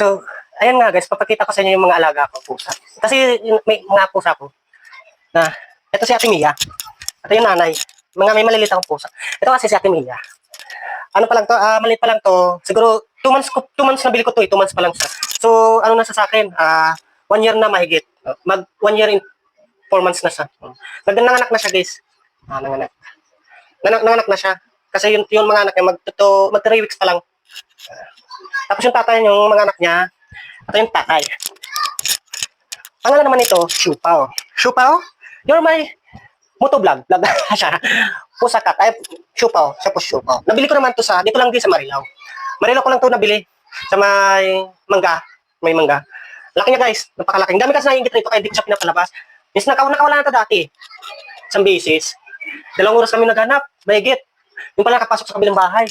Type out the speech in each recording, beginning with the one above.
So, ayan nga guys, papakita ko sa inyo yung mga alaga ko pusa. Kasi yung- may mga pusa ko na, ito si Ate Mia. Ito yung nanay. Mga may maliliit akong pusa. Ito kasi si Ate Mia. Ano pa lang to, ah, maliit pa lang to. Siguro, two months, ko, two months na bili ko to eh, two months pa lang siya. So, ano na sa akin, ah, one year na mahigit. Mag, one year in four months na siya. Nag, nanganak na siya guys. Ah, nanganak. Nanganak, nanganak na siya. Kasi yun, yun mga anak niya, mag, to, mag three weeks pa lang. Tapos yung tatay yung mga anak niya, ito yung tatay. Pangalan naman ito, Shupao. Shupao? You're my motovlog. Vlog siya. Pusa ka. Ay, Shupao. Siya po Shupao. Nabili ko naman to sa, dito lang din sa Marilao. Marilao ko lang to nabili. Sa may mangga. May mangga. Laki niya guys. Napakalaki. Ang dami kasi naiingit rito kaya di ko siya pinapalabas. Yes, nakaw nakawala na to dati. Isang bisis. Dalawang oras kami naghanap. Mahigit. Yung pala nakapasok sa kabilang bahay.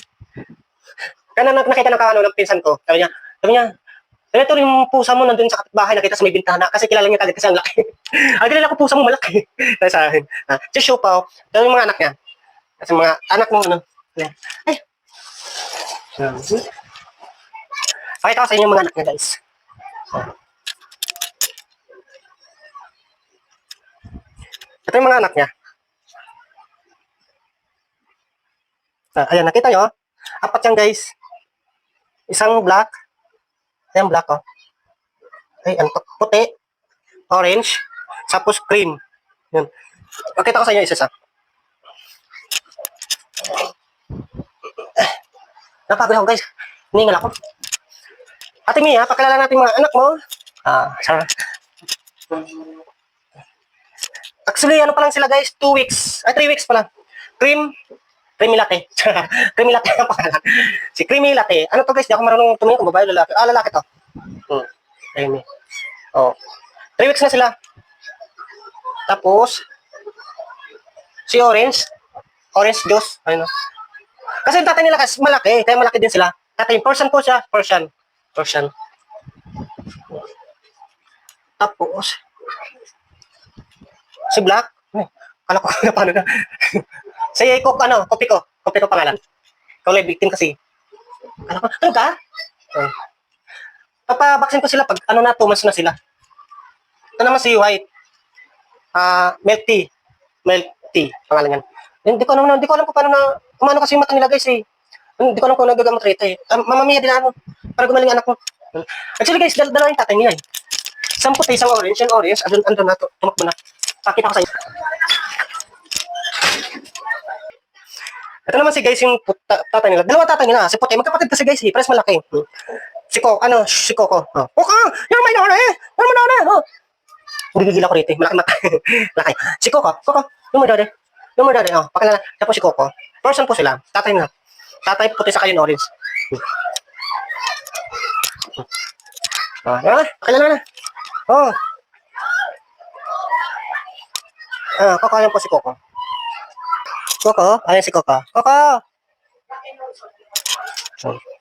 Kaya na nakita ng kaano ng pinsan ko. Sabi niya, sabi niya, sabi ito yung pusa mo nandun sa kapitbahay nakita sa may bintana kasi kilala niya kagad kasi ang laki. Ang kilala ko pusa mo malaki. Sabi sa akin. Ah, si Shupaw, ito yung mga anak niya. Kasi mga anak mo ano. Ay. Pakita ko sa inyo mga anak niya guys. Ito yung mga anak niya. Ah, ayan, nakita nyo? Apat yan guys. Isang black. Ayan, black oh. Ay, to? Puti. Orange. Tapos cream. Yun. Pakita ko sa inyo isa-isa. Napagod ako guys. Hiningal ako. Ate Mia, pakilala natin mga anak mo. Ah, sorry. Actually, ano pa lang sila guys? Two weeks. Ay, three weeks pa lang. Cream. Creamy latte. creamy latte ang pangalan. Si creamy latte. Ano to guys? Di ako marunong tumingin kung babae lalaki. Ah, lalaki to. Hmm. Creamy. Oh. Three weeks na sila. Tapos, si Orange. Orange juice. Ano? Kasi yung tatay nila kasi malaki. Kaya malaki din sila. Tatay, Persian po siya. Persian. Persian. Tapos, si Black. Ay, kala ko na paano na. Si Cook, ano, kopi ko. Kopi ko pangalan. Ikaw lang victim kasi. Kala ko, ano ka? Oh. Papabaksin ko sila pag ano na, two months na sila. Ito naman si White. Ah, milk tea. Milk tea, pangalan yan. Hindi ko alam, hindi ko alam kung paano na, kumano kasi yung mata nila guys eh. Hindi ko alam kung nagagamot rito eh. Um, mamamiya din ako. Para gumaling anak ko. Actually guys, dal dalawa yung tatay niya eh. Isang puti, isang orange. Yung orange, andun, andun na, tu- tumakbo na. Pakita ko sa inyo. Ito naman si guys yung put- ta- tatay nila. Dalawa tatay nila. Si puti, magkapatid kasi guys eh. Pares malaki. Hmm. Si Coco, ano, si Coco. Oh. Coco, you're my daughter eh. You're my daughter. Oh. Gigigil ako rito eh. Malaki, malaki. Laki. Si Coco, Coco, you're my daughter. You're my daughter. Oh, pakilala. Tapos si Coco. Person po sila. Tatay nila. Tatay puti sa kayo orange. Ah, ah, pakilala na. Oh. Ah, Coco, ayan po si Coco. Coco, ayan si Coco. Coco! Oh.